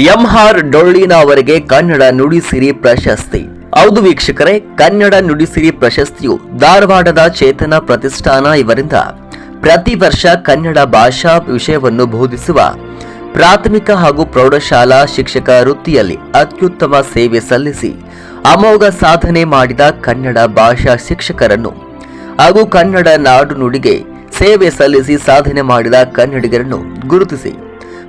M R ಡೊಳ್ಳಿನ ಅವರಿಗೆ ಕನ್ನಡ ನುಡಿಸಿರಿ ಪ್ರಶಸ್ತಿ. ಹೌದು ವೀಕ್ಷಕರೇ, ಕನ್ನಡ ನುಡಿಸಿರಿ ಪ್ರಶಸ್ತಿಯು ಧಾರವಾಡದ ಚೇತನ ಪ್ರತಿಷ್ಠಾನ ಇವರಿಂದ ಪ್ರತಿ ವರ್ಷ ಕನ್ನಡ ಭಾಷಾ ವಿಷಯವನ್ನು ಬೋಧಿಸುವ ಪ್ರಾಥಮಿಕ ಹಾಗೂ ಪ್ರೌಢಶಾಲಾ ಶಿಕ್ಷಕ ವೃತ್ತಿಯಲ್ಲಿ ಅತ್ಯುತ್ತಮ ಸೇವೆ ಸಲ್ಲಿಸಿ ಅಮೋಘ ಸಾಧನೆ ಮಾಡಿದ ಕನ್ನಡ ಭಾಷಾ ಶಿಕ್ಷಕರನ್ನು ಹಾಗೂ ಕನ್ನಡ ನಾಡು ನುಡಿಗೆ ಸೇವೆ ಸಲ್ಲಿಸಿ ಸಾಧನೆ ಮಾಡಿದ ಕನ್ನಡಿಗರನ್ನು ಗುರುತಿಸಿ.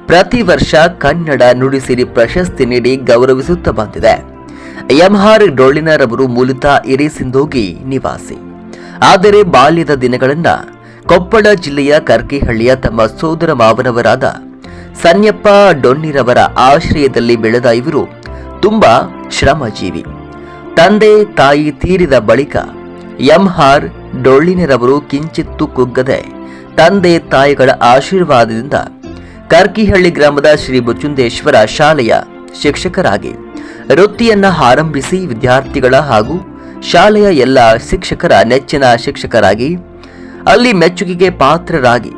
ಪ್ರತಿ ವರ್ಷ ಕನ್ನಡ ನುಡಿಸಿರಿ ಪ್ರಶಸ್ತಿ ನೀಡಿ ಗೌರವಿಸುತ್ತಾ ಬಂದಿದೆ. ಎಂಆರ್ ಡೊಳ್ಳಿನರವರು ಮೂಲತಃ ಸಿಂಧೋಗಿ ನಿವಾಸಿ. ಆದರೆ ಬಾಲ್ಯದ ದಿನಗಳನ್ನ ಕೊಪ್ಪಳ ಜಿಲ್ಲೆಯ ಕರ್ಕಿಹಳ್ಳಿಯ ತಮ್ಮ ಸೋದರ ಮಾವನವರಾದ ಸನ್ಯಪ್ಪ ಡೊಣ್ಣಿರವರ ಆಶ್ರಯದಲ್ಲಿ ಬೆಳೆದ ಇವರು ತುಂಬಾ ಶ್ರಮಜೀವಿ. ತಂದೆ ತಾಯಿ ತೀರಿದ ಬಳಿಕ ಎಂಹಾರ್ ಡೊಳ್ಳಿನರವರು ಕಿಂಚಿತ್ತು ಕುಗ್ಗದೆ ತಂದೆ ತಾಯಿಗಳ ಆಶೀರ್ವಾದದಿಂದ ಕರ್ಕಿಹಳ್ಳಿ ಗ್ರಾಮದ ಶ್ರೀ ಬುಚುಂದೇಶ್ವರ ಶಾಲೆಯ ಶಿಕ್ಷಕರಾಗಿ. ವೃತ್ತಿಯನ್ನ ಆರಂಭಿಸಿ ವಿದ್ಯಾರ್ಥಿಗಳ ಹಾಗೂ ಶಾಲೆಯ ಎಲ್ಲ ಶಿಕ್ಷಕರ ನೆಚ್ಚಿನ ಶಿಕ್ಷಕರಾಗಿ, ಅಲ್ಲಿ ಮೆಚ್ಚುಗೆಗೆ ಪಾತ್ರರಾಗಿ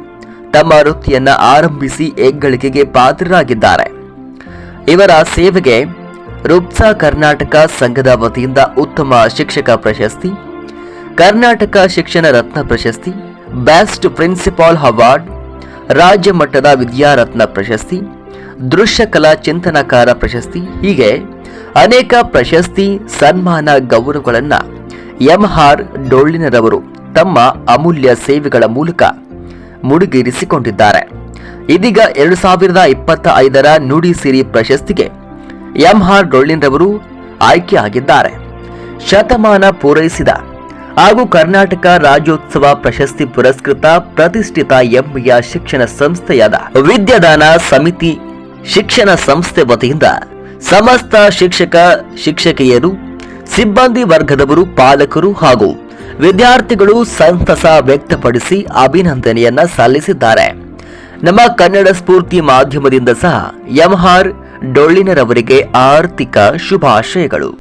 ತಮ್ಮ ವೃತ್ತಿಯನ್ನ ಆರಂಭಿಸಿ ಹೆಗ್ಗಳಿಕೆಗೆ ಪಾತ್ರರಾಗಿದ್ದಾರೆ. ಇವರ ಸೇವೆಗೆ ರುಪ್ಸಾ ಕರ್ನಾಟಕ ಸಂಘದ ವತಿಯಿಂದ ಉತ್ತಮ ಶಿಕ್ಷಕ ಪ್ರಶಸ್ತಿ, ಕರ್ನಾಟಕ ಶಿಕ್ಷಣ ರತ್ನ ಪ್ರಶಸ್ತಿ ಬೆಸ್ಟ್ ಪ್ರಿನ್ಸಿಪಾಲ್ ಅವಾರ್ಡ್ ರಾಜ್ಯ ಮಟ್ಟದ ವಿದ್ಯಾರತ್ನ ಪ್ರಶಸ್ತಿ, ದೃಶ್ಯ ಕಲಾ ಚಿಂತನಕಾರ ಪ್ರಶಸ್ತಿ, ಹೀಗೆ ಅನೇಕ ಪ್ರಶಸ್ತಿ, ಸನ್ಮಾನ ಗೌರವಗಳನ್ನ ಎಂಆರ್ ಡೊಳ್ಳಿನರವರು ತಮ್ಮ ಅಮೂಲ್ಯ ಸೇವೆಗಳ ಮೂಲಕ ಮುಡಿಗೇರಿಸಿಕೊಂಡಿದ್ದಾರೆ. ಇದೀಗ ಎರಡು ಸಾವಿರದ ಇಪ್ಪತ್ತ ಐದರ ನುಡಿ ಸಿರಿ ಪ್ರಶಸ್ತಿಗೆ ಎಂಆರ್ ಡೊಳ್ಳಿನರವರು ಆಯ್ಕೆಯಾಗಿದ್ದಾರೆ. ಶತಮಾನ ಪೂರೈಸಿದ ಹಾಗೂ ಕರ್ನಾಟಕ ರಾಜ್ಯೋತ್ಸವ ಪ್ರಶಸ್ತಿ ಪುರಸ್ಕೃತ ಪ್ರತಿಷ್ಠಿತ ಎಂಬಿಯ ಶಿಕ್ಷಣ ಸಂಸ್ಥೆಯಾದ ವಿದ್ಯಾದಾನ ಸಮಿತಿ ಶಿಕ್ಷಣ ಸಂಸ್ಥೆ ವತಿಯಿಂದ ಸಮಸ್ತ ಶಿಕ್ಷಕ, ಶಿಕ್ಷಕಿಯರು, ಸಿಬ್ಬಂದಿ ವರ್ಗದವರು, ಪಾಲಕರು ಹಾಗೂ ವಿದ್ಯಾರ್ಥಿಗಳು ಸಂತಸ ವ್ಯಕ್ತಪಡಿಸಿ ಅಭಿನಂದನೆಯನ್ನ ಸಲ್ಲಿಸಿದ್ದಾರೆ. ನಮ್ಮ ಕನ್ನಡ ಸ್ಫೂರ್ತಿ ಮಾಧ್ಯಮದಿಂದ ಸಹ ಎಂಆರ್ ಡೊಳ್ಳಿನರವರಿಗೆ ಆರ್ಥಿಕ ಶುಭಾಶಯಗಳು.